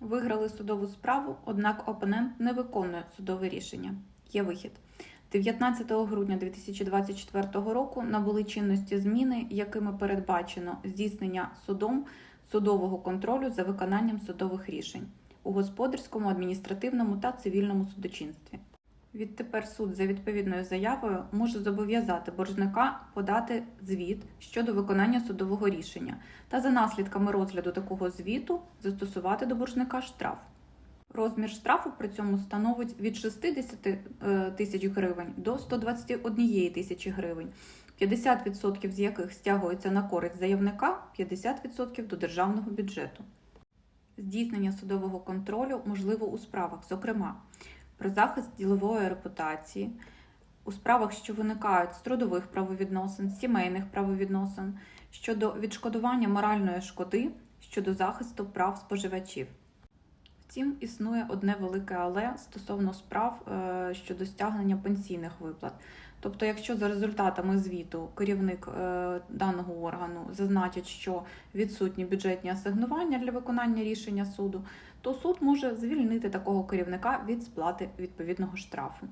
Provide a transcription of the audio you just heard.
Виграли судову справу, однак опонент не виконує судове рішення. Є вихід. 19 грудня 2024 року набули чинності зміни, якими передбачено здійснення судом судового контролю за виконанням судових рішень у господарському, адміністративному та цивільному судочинстві. Відтепер суд за відповідною заявою може зобов'язати боржника подати звіт щодо виконання судового рішення та за наслідками розгляду такого звіту застосувати до боржника штраф. Розмір штрафу при цьому становить від 60 е, тисяч гривень до 121 тисячі гривень, 50% з яких стягується на користь заявника, 50% до державного бюджету. Здійснення судового контролю можливо у справах, зокрема, про захист ділової репутації, у справах, що виникають з трудових правовідносин, сімейних правовідносин, щодо відшкодування моральної шкоди, щодо захисту прав споживачів. Втім, існує одне велике але стосовно справ е, щодо стягнення пенсійних виплат. Тобто, якщо за результатами звіту керівник е, даного органу зазначить, що відсутні бюджетні асигнування для виконання рішення суду, то суд може звільнити такого керівника від сплати відповідного штрафу.